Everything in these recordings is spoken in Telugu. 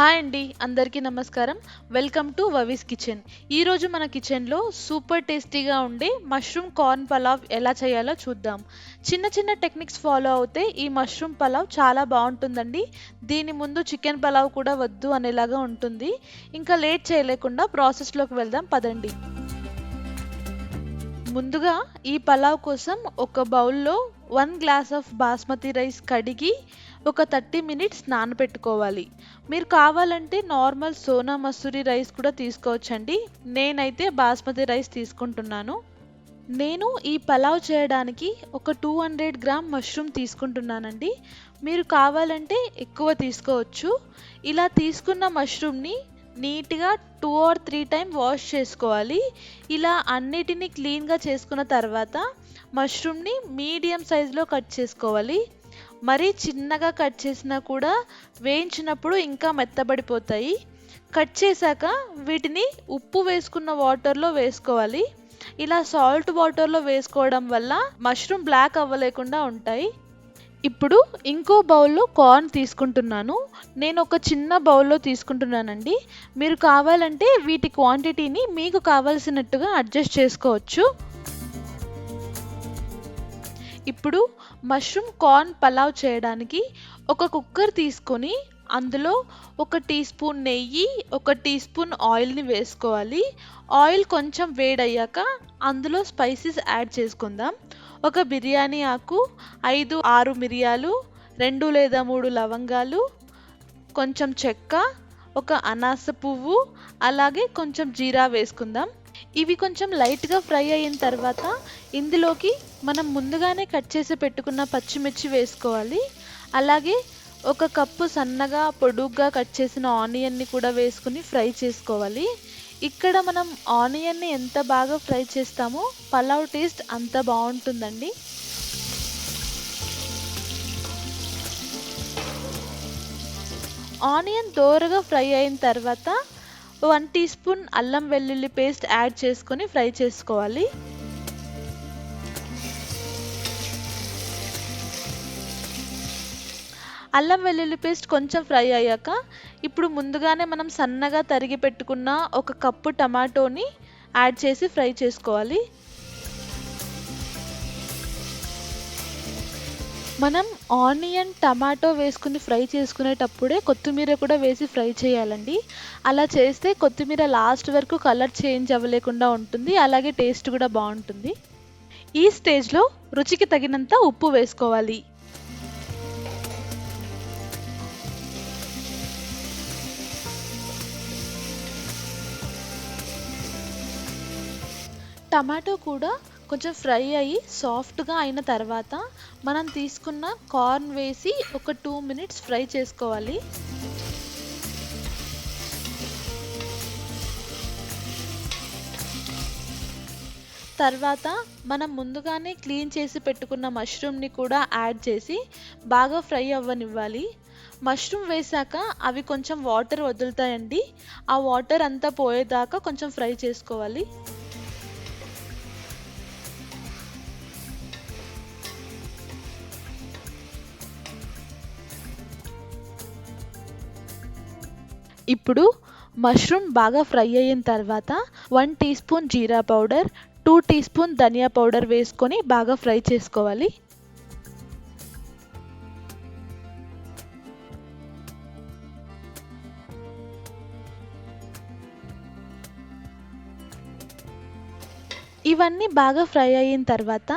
హాయ్ అండి అందరికీ నమస్కారం. వెల్కమ్ టు వవీస్ కిచెన్ ఈరోజు మన కిచెన్లో సూపర్ టేస్టీగా ఉండే మష్రూమ్ కార్న్ పలావ్ ఎలా చేయాలో చూద్దాం. చిన్న చిన్న టెక్నిక్స్ ఫాలో అవుతే ఈ మష్రూమ్ పలావ్ చాలా బాగుంటుందండి. దీని ముందు చికెన్ పలావ్ కూడా వద్దు అనేలాగా ఉంటుంది. ఇంకా లేట్ చేయలేకుండా ప్రాసెస్లోకి వెళ్దాం పదండి. ముందుగా ఈ పలావ్ కోసం ఒక బౌల్లో one glass of basmati rice కడిగి ఒక థర్టీ మినిట్స్ నానబెట్టుకోవాలి. మీరు కావాలంటే నార్మల్ సోనా మసూరి రైస్ కూడా తీసుకోవచ్చండి. నేనైతే బాస్మతి రైస్ తీసుకుంటున్నాను. నేను ఈ పలావ్ చేయడానికి ఒక టూ హండ్రెడ్ గ్రామ్ మష్రూమ్ తీసుకుంటున్నానండి. మీరు కావాలంటే ఎక్కువ తీసుకోవచ్చు. ఇలా తీసుకున్న మష్రూమ్ని నీట్గా two or three time wash చేసుకోవాలి. ఇలా అన్నిటినీ క్లీన్గా చేసుకున్న తర్వాత మష్రూమ్ని మీడియం సైజులో కట్ చేసుకోవాలి. మరీ చిన్నగా కట్ చేసినా కూడా వేయించినప్పుడు ఇంకా మెత్తబడిపోతాయి. కట్ చేశాక వీటిని ఉప్పు వేసుకున్న వాటర్లో వేసుకోవాలి. ఇలా సాల్ట్ వాటర్లో వేసుకోవడం వల్ల మష్రూమ్ బ్లాక్ అవ్వలేకుండా ఉంటాయి. ఇప్పుడు ఇంకో బౌల్లో కార్న్ తీసుకుంటున్నాను. నేను ఒక చిన్న బౌల్లో తీసుకుంటున్నానండి. మీరు కావాలంటే వీటి క్వాంటిటీని మీకు కావలసినట్టుగా అడ్జస్ట్ చేసుకోవచ్చు. ఇప్పుడు మష్రూమ్ కార్న్ పలావ్ చేయడానికి ఒక కుక్కర్ తీసుకొని అందులో ఒక టీ స్పూన్ నెయ్యి ఒక టీ స్పూన్ ఆయిల్ని వేసుకోవాలి. ఆయిల్ కొంచెం వేడయ్యాక అందులో స్పైసెస్ యాడ్ చేసుకుందాం. ఒక బిర్యానీ ఆకు ఐదు ఆరు మిరియాలు రెండు లేదా మూడు లవంగాలు కొంచెం చెక్క ఒక అనాస పువ్వు అలాగే కొంచెం జీరా వేసుకుందాం. ఇవి కొంచెం లైట్గా ఫ్రై అయిన తర్వాత ఇందులోకి మనం ముందుగానే కట్ చేసి పెట్టుకున్న పచ్చిమిర్చి వేసుకోవాలి. అలాగే ఒక కప్పు సన్నగా పొడుగ్గా కట్ చేసిన ఆనియన్ని కూడా వేసుకుని ఫ్రై చేసుకోవాలి. ఇక్కడ మనం ఆనియన్ని ఎంత బాగా ఫ్రై చేస్తామో పలావ్ టేస్ట్ అంత బాగుంటుందండి. ఆనియన్ దోరగా ఫ్రై అయిన తర్వాత వన్ టీ స్పూన్ అల్లం వెల్లుల్లి పేస్ట్ యాడ్ చేసుకొని ఫ్రై చేసుకోవాలి. అల్లం వెల్లుల్లి పేస్ట్ కొంచెం ఫ్రై అయ్యాక ఇప్పుడు ముందుగానే మనం సన్నగా తరిగి పెట్టుకున్న ఒక కప్పు టమాటోని యాడ్ చేసి ఫ్రై చేసుకోవాలి. మనం ఆనియన్ టమాటో వేసుకుని ఫ్రై చేసుకునేటప్పుడే కొత్తిమీర కూడా వేసి ఫ్రై చేయాలండి. అలా చేస్తే కొత్తిమీర లాస్ట్ వరకు కలర్ చేంజ్ అవ్వలేకుండా ఉంటుంది అలాగే టేస్ట్ కూడా బాగుంటుంది. ఈ స్టేజ్లో రుచికి తగినంత ఉప్పు వేసుకోవాలి. టమాటో కూడా కొంచెం ఫ్రై అయ్యి సాఫ్ట్గా అయిన తర్వాత మనం తీసుకున్న కార్న్ వేసి ఒక టూ మినిట్స్ ఫ్రై చేసుకోవాలి. తర్వాత మనం ముందుగానే క్లీన్ చేసి పెట్టుకున్న మష్రూమ్ని కూడా యాడ్ చేసి బాగా ఫ్రై అవ్వనివ్వాలి. మష్రూమ్ వేసాక అవి కొంచెం వాటర్ వదులుతాయండి. ఆ వాటర్ అంతా పోయేదాకా కొంచెం ఫ్రై చేసుకోవాలి. ఇప్పుడు మష్రూమ్ బాగా ఫ్రై అయిన తర్వాత one teaspoon jeera powder two teaspoon dhania powder వేసుకొని బాగా ఫ్రై చేసుకోవాలి. ఇవన్నీ బాగా ఫ్రై అయిన తర్వాత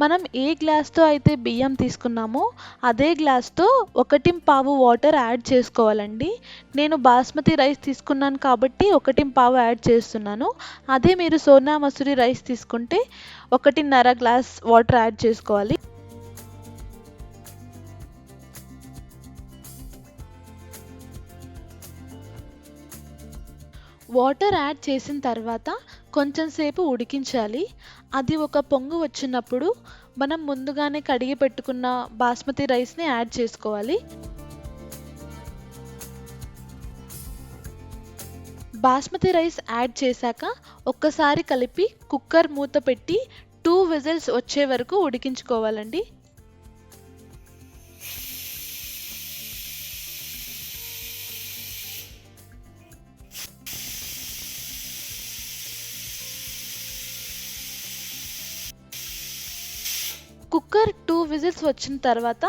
మనం ఏ గ్లాస్తో అయితే బియ్యం తీసుకున్నామో అదే గ్లాస్తో ఒకటి పావు వాటర్ యాడ్ చేసుకోవాలండి. నేను బాస్మతి రైస్ తీసుకున్నాను కాబట్టి ఒకటి పావు యాడ్ చేస్తున్నాను. అదే మీరు సోనా మసూరి రైస్ తీసుకుంటే ఒకటిన్నర గ్లాస్ వాటర్ యాడ్ చేసుకోవాలి. వాటర్ యాడ్ చేసిన తర్వాత కొంచెం సేపు ఉడికించాలి. అది ఒక పొంగు వచ్చినప్పుడు మనం ముందుగానే కడిగి పెట్టుకున్న బాస్మతి రైస్ని యాడ్ చేసుకోవాలి. బాస్మతి రైస్ యాడ్ చేశాక ఒక్కసారి కలిపి కుక్కర్ మూత పెట్టి టూ విజిల్స్ వచ్చే వరకు ఉడికించుకోవాలండి. కుక్కర్ టూ విజిల్స్ వచ్చిన తర్వాత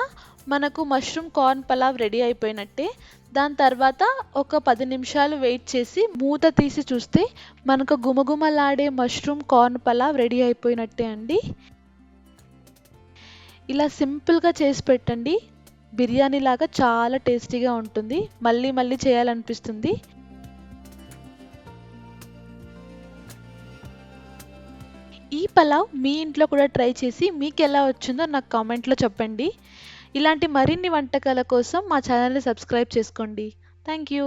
మనకు మష్రూమ్ కార్న్ పలావ్ రెడీ అయిపోయినట్టే. దాని తర్వాత ఒక పది నిమిషాలు వెయిట్ చేసి మూత తీసి చూస్తే మనకు గుమగుమలాడే మష్రూమ్ కార్న్ పలావ్ రెడీ అయిపోయినట్టే అండి. ఇలా సింపుల్గా చేసి పెట్టండి. బిర్యానీ లాగా చాలా టేస్టీగా ఉంటుంది. మళ్ళీ మళ్ళీ చేయాలనిపిస్తుంది. ఈ పలావ్ మీ ఇంట్లో కూడా ట్రై చేసి మీకు ఎలా వచ్చిందో నాకు కామెంట్లో చెప్పండి. ఇలాంటి మరిన్ని వంటకాల కోసం మా ఛానల్ని సబ్స్క్రైబ్ చేసుకోండి. Thank you.